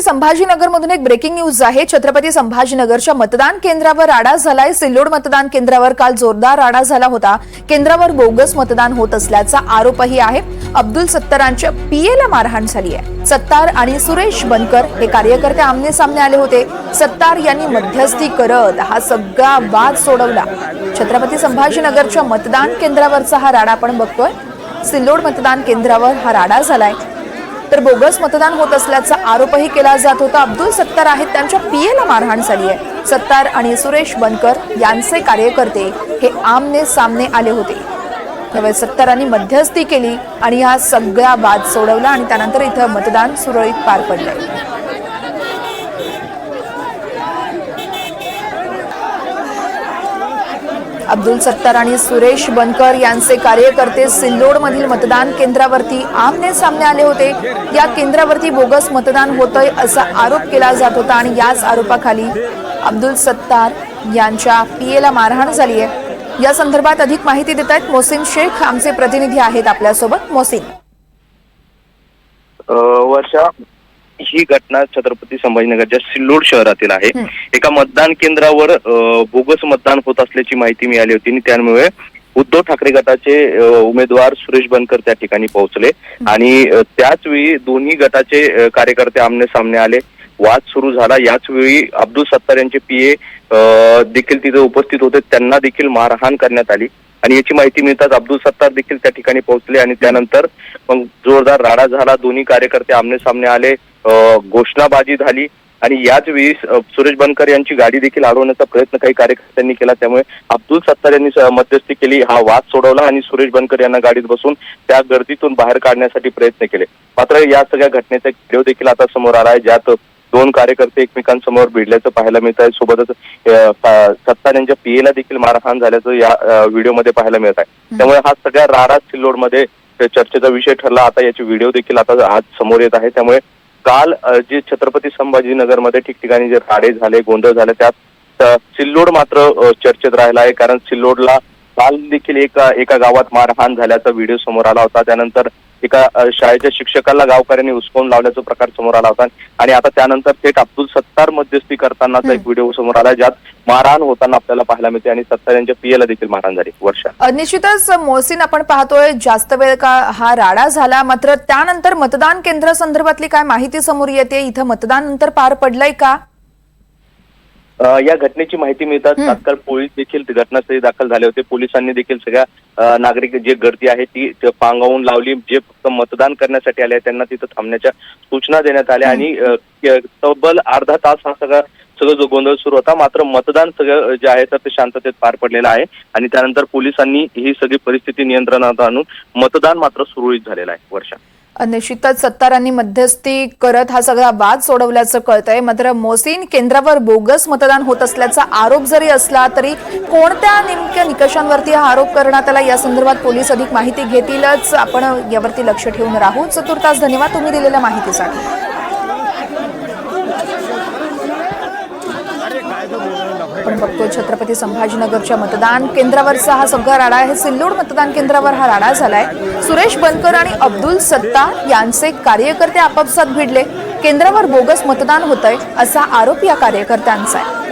संभाजीनगरमधून एक breaking news आहे. छत्रपती संभाजीनगरच्या मतदान केंद्रावर राडा झालाय. सिल्लोड मतदान केंद्रावर काल जोरदार राडा झाला होता. केंद्रावर बोगस मतदान होत असल्याचा आरोपही आहे. अब्दुल सत्तारांच्या पीएला मारहाण झाली आहे. सत्तार आणि सुरेश बनकर हे कार्यकर्ते आमने सामने आले होते. सत्तार यांनी मध्यस्थी करत हा सगळा वाद सोडवला. छत्रपती संभाजीनगरच्या मतदान केंद्रावरचा हा राडा आपण बघतोय. सिल्लोड मतदान केंद्रावर हा राडा झालाय. तर बोगस मतदान होत असल्याचा आरोपही केला जात होता. अब्दुल सत्तार आहेत त्यांच्या पीएला मारहाण झाली आहे. सत्तार आणि सुरेश बनकर यांचे कार्यकर्ते हे आमने सामने आले होते. त्यावेळी सत्तारांनी मध्यस्थी केली आणि हा सगळा वाद सोडवला आणि त्यानंतर इथं मतदान सुरळीत पार पडलं अब्दुल सत्तार आणि सुरेश बनकर यांचे कार्यकर्ते सिल्लोड मधील मतदान केंद्रावरती आमने सामने आले होते. या केंद्रावरती बोगस मतदान होतंय असा आरोप केला जात होता आणि याच आरोपाखाली अब्दुल सत्तार यांच्या पीएला मारहाण झाली आहे. या संदर्भात अधिक माहिती देत आहेत मोसिन शेख. आमचे प्रतिनिधी आहेत आपल्यासोबत. मोसिन वर्षा ही घटना छत्रपती संभाजीनगरच्या सिल्लोड शहरातील आहे. एका मतदान केंद्रावर बोगस मतदान होत असल्याची माहिती मिळाली होती आणि त्यामुळे उद्धव ठाकरे गटाचे उमेदवार सुरेश बनकर त्या ठिकाणी पोहोचले. आणि त्याच वेळी दोन्ही गटाचे कार्यकर्ते आमने सामने आले. वाद सुरू झाला. याच वेळी अब्दुल सत्तार यांचे पीए देखील तिथे उपस्थित होते. त्यांना देखील मारहाण करण्यात आली. आणि याची माहिती मिळताच अब्दुल सत्तार देखील त्या ठिकाणी पोहोचले आणि त्यानंतर मग जोरदार राडा झाला. दोन्ही कार्यकर्ते आमने सामने आले. घोषणाबाजी झाली आणि याच वेळी सुरेश बनकर यांची गाडी देखील अडवण्याचा प्रयत्न काही कार्यकर्त्यांनी केला. त्यामुळे अब्दुल सत्तार यांनी मध्यस्थी केली हा वाद सोडवला आणि सुरेश बनकर यांना गाडीत बसून त्या गर्दीतून बाहेर काढण्यासाठी प्रयत्न केले. मात्र या सगळ्या घटनेचा एक व्हिडिओ देखील आता समोर आला आहे ज्यात दोन कार्यकर्ते एकमेकांसमोर भिडल्याचं पाहायला मिळत आहे. सोबतच सत्तार यांच्या पीएला देखील मारहाण झाल्याचं या व्हिडिओमध्ये पाहायला मिळत आहे. त्यामुळे हा सगळ्या राडा सिल्लोडमध्ये चर्चेचा विषय ठरला. आता याचे व्हिडिओ देखील आता आज समोर येत आहे. त्यामुळे काल जे छत्रपती संभाजीनगरमध्ये ठिकठिकाणी जे राडे झाले गोंधळ झाले त्यात सिल्लोड मात्र चर्चेत राहिला आहे. कारण सिल्लोडला काल देखील एका एका गावात मारहाण झाल्याचा व्हिडिओ समोर आला होता. त्यानंतर एका शाळेच्या शिक्षकाला गावकऱ्यांनी उचकून लावल्याचा प्रकार समोर आला होता. आणि आता त्यानंतर थेट अब्दुल सत्तार मध्यस्थी करतानाचा एक व्हिडिओ समोर आला ज्यात मारहाण होताना आपल्याला पाहायला मिळते आणि सत्तार यांच्या पीएला देखील मारहाण झाली वर्षा निश्चितच मोहसिन आपण पाहतोय जास्त वेळ का हा राडा झाला मात्र त्यानंतर मतदान केंद्र संदर्भातली काय माहिती समोर येते? इथं मतदान नंतर पार पडलंय का? या घटनेची माहिती मिळताच हं. तात्काळ पोलीस देखील घटनास्थळी दाखल झाले होते. पोलिसांनी देखील सगळ्या नागरिक जे गर्दी आहे ती पांगवून लावली. जे फक्त मतदान करण्यासाठी आले त्यांना तिथं थांबण्याच्या सूचना देण्यात आल्या आणि तब्बल अर्धा तास हा सगळा सगळं जो गोंधळ सुरू होता मात्र मतदान सगळं जे आहे तर ते शांततेत पार पडलेलं आहे. आणि त्यानंतर पोलिसांनी ही सगळी परिस्थिती नियंत्रणात आणून मतदान मात्र सुरळीत झालेलं आहे वर्षा निश्चितच सत्तारांनी मध्यस्थी करत हा सगळा वाद सोडवल्याचं कळतंय. मात्र मोसीन केंद्रावर बोगस मतदान होत असल्याचा आरोप जरी असला तरी कोणत्या नेमक्या निकषांवरती हा आरोप करण्यात आला या संदर्भात पोलीस अधिक माहिती घेतीलच. आपण यावरती लक्ष ठेवून राहू. चतुर्थास धन्यवाद तुम्ही दिलेल्या माहितीसाठी. आपण बघतो छत्रपती संभाजीनगरच्या मतदान केंद्रावरचा हा सगळा राडा आहे. सिल्लोड मतदान केंद्रावर हा राडा झालाय. सुरेश बनकर आणि अब्दुल सत्ता यांचे कार्यकर्ते आपापसात भिडले. केंद्रावर बोगस मतदान होतंय असा आरोप या कार्यकर्त्यांचा आहे.